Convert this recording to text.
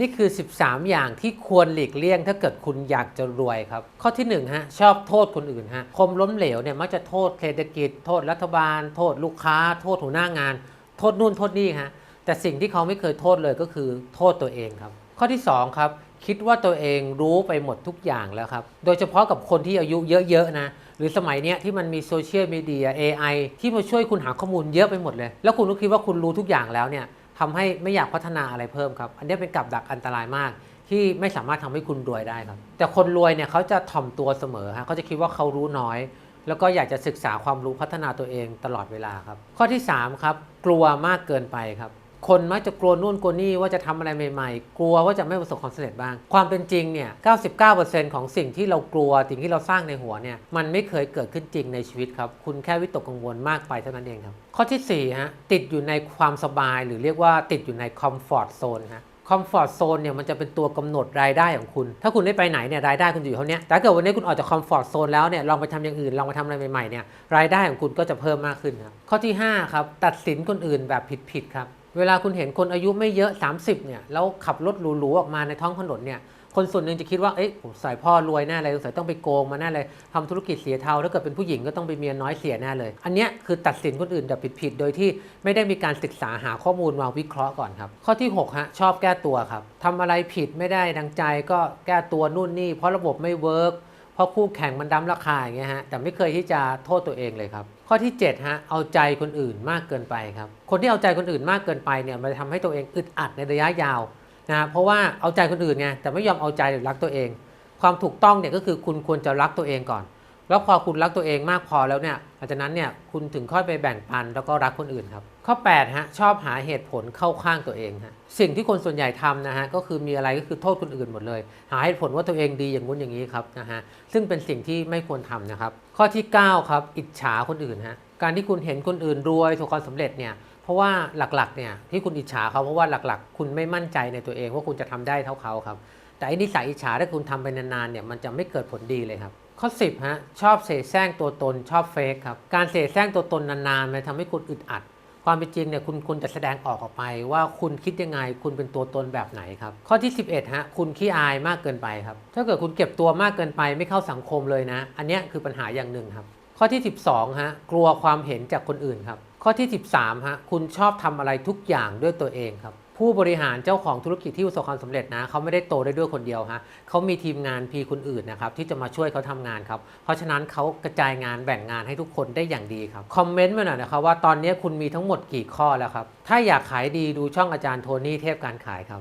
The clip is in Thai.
นี่คือ 13 อย่างที่ควรหลีกเลี่ยง ถ้าเกิดคุณอยากจะรวยครับ ข้อที่1ฮะชอบโทษคนอื่นฮะคมล้มเหลวเนี่ยมักจะโทษเศรษฐกิจ โทษรัฐบาล โทษลูกค้า โทษหัวหน้างาน โทษนู่นโทษนี่ฮะแต่สิ่งที่เขาไม่เคยโทษเลยก็คือโทษตัวเองครับ ข้อที่2ครับคิดว่าตัวเองรู้ไปหมดทุกอย่างแล้วครับ โดยเฉพาะกับคนที่อายุเยอะๆนะ หรือสมัยเนี้ยที่มันมีโซเชียลมีเดีย AI ที่มาช่วยคุณหาข้อมูลเยอะไปหมดเลย แล้วคุณก็คิดว่าคุณรู้ทุกอย่างแล้วเนี่ย ทำให้ไม่อยากพัฒนาอะไรเพิ่มครับ อันนี้เป็นกับดักอันตรายมาก ที่ไม่สามารถทำให้คุณรวยได้ครับ แต่คนรวยเนี่ยเขาจะถ่อมตัวเสมอฮะเขาจะคิดว่าเขารู้น้อย แล้วก็อยากจะศึกษาความรู้พัฒนาตัวเองตลอดเวลาครับ ข้อที่3ครับกลัวมากเกินไปครับ คนมักจะกลัวนู่นกลัวนี่ว่าจะทำอะไรใหม่ๆ กลัวว่าจะไม่ประสบความสำเร็จบ้าง ความเป็นจริงเนี่ย99%ของสิ่งที่เรากลัวสิ่งที่เราสร้างในหัวเนี่ยมันไม่เคยเกิดขึ้นจริงในชีวิตครับ คุณแค่วิตกกังวลมากไปเท่านั้นเองครับ ข้อที่4ฮะติดอยู่ในความสบายหรือเรียกว่าติดอยู่ในคอมฟอร์ z โซนฮะคอมฟอร์ z โซนเนี่ยมันจะเป็นตัวกำหนดรายได้ของคุณ ถ้าคุณได้ไปไหนเนี่ยรายได้คุณอยู่เท่านี้แต่ถ้าเกิดวันนี้คุณออกจากคอมฟอร์ z โซนแล้วเนี่ยลองไปทำอย่างอื่นลองไปทำอะไรใหม่ๆเนี่ยรายได้ของคุณก็จะเพิ่มมากขึ้นครับข้อที่5ครับตัดสินคนอื่นแบบผิดๆครับ เวลาคุณเห็นคนอายุไม่เยอะ 30เนี่ยแล้วขับรถหรูๆออกมาในท้องถนนเนี่ยคนส่วนหนึ่งจะคิดว่าเอ๊ะผมใส่พ่อรวยแน่เลยสงสัยต้องไปโกงมาแน่เลยทำธุรกิจเสียเทาถ้าเกิดเป็นผู้หญิงก็ต้องไปเมียน้อยเสียแน่เลย อันเนี้ยคือตัดสินคนอื่นแบบผิดๆโดยที่ไม่ได้มีการศึกษาหาข้อมูลมาวิเคราะห์ก่อนครับ ข้อที่6ฮะชอบแก้ตัวครับทำอะไรผิดไม่ได้ดังใจก็แก้ตัวนู่นนี่เพราะระบบไม่เวิร์ก เพราะคู่แข่งมันดั้มราคาอย่างเงี้ยฮะแต่ไม่เคยที่จะโทษตัวเองเลยครับ ข้อที่7ฮะเอาใจคนอื่นมากเกินไปครับคนที่เอาใจคนอื่นมากเกินไปเนี่ยมันจะทำให้ตัวเองอึดอัดในระยะยาวนะเพราะว่าเอาใจคนอื่นไงแต่ไม่ยอมเอาใจหรือรักตัวเอง ความถูกต้องเนี่ยก็คือคุณควรจะรักตัวเองก่อน แล้วพอคุณรักตัวเองมากพอแล้วเนี่ยหลังจากนั้นเนี่ยคุณถึงค่อยไปแบ่งปันแล้วก็รักคนอื่นครับ ข้อ8ฮะชอบหาเหตุผลเข้าข้างตัวเองฮะสิ่งที่คนส่วนใหญ่ทำนะฮะก็คือมีอะไรก็คือโทษคนอื่นหมดเลย หาเหตุผลว่าตัวเองดีอย่างงู้นอย่างนี้ครับนะฮะซึ่งเป็นสิ่งที่ไม่ควรทำนะครับ ข้อที่ 9 ครับ อิจฉาคนอื่นฮะการที่คุณเห็นคนอื่นรวยประสบความสำเร็จเนี่ยเพราะว่าหลักๆเนี่ยที่คุณอิจฉาเขาเพราะว่าหลักๆ คุณไม่มั่นใจในตัวเองว่าคุณจะทำได้เท่าเขาครับ แต่ไอ้นิสัยอิจฉาถ้าคุณทำไปนานๆเนี่ยมันจะไม่เกิดผลดีเลยครับ ข้อ 10ฮะชอบเสแสร้งตัวตนชอบเฟกครับการเสแสร้งตัวตนนานๆมันทำให้คุณอึดอัด ความเป็นจริงเนี่ยคุณคุณจะแสดงออกออกไป ว่าคุณคิดยังไงคุณเป็นตัวตนแบบไหนครับข้อที่ 11ฮะคุณขี้อายมากเกินไปครับถ้าเกิดคุณเก็บตัวมากเกินไปไม่เข้าสังคมเลยนะ อันนี้คือปัญหาอย่างหนึ่งครับ ข้อที่ 12ฮะกลัวความเห็นจากคนอื่นครับข้อที่ 13ฮะคุณชอบทำอะไรทุกอย่างด้วยตัวเองครับ ผู้บริหารเจ้าของธุรกิจที่ประสบความสำเร็จนะเขาไม่ได้โตได้ด้วยคนเดียวฮะเขามีทีมงานพีคนอื่นนะครับที่จะมาช่วยเขาทำงานครับเพราะฉะนั้นเขากระจายงานแบ่งงานให้ทุกคนได้อย่างดีครับคอมเมนต์มาหน่อยนะครับว่าตอนนี้คุณมีทั้งหมดกี่ข้อแล้วครับถ้าอยากขายดีดูช่องอาจารย์โทนี่เทพการขายครับ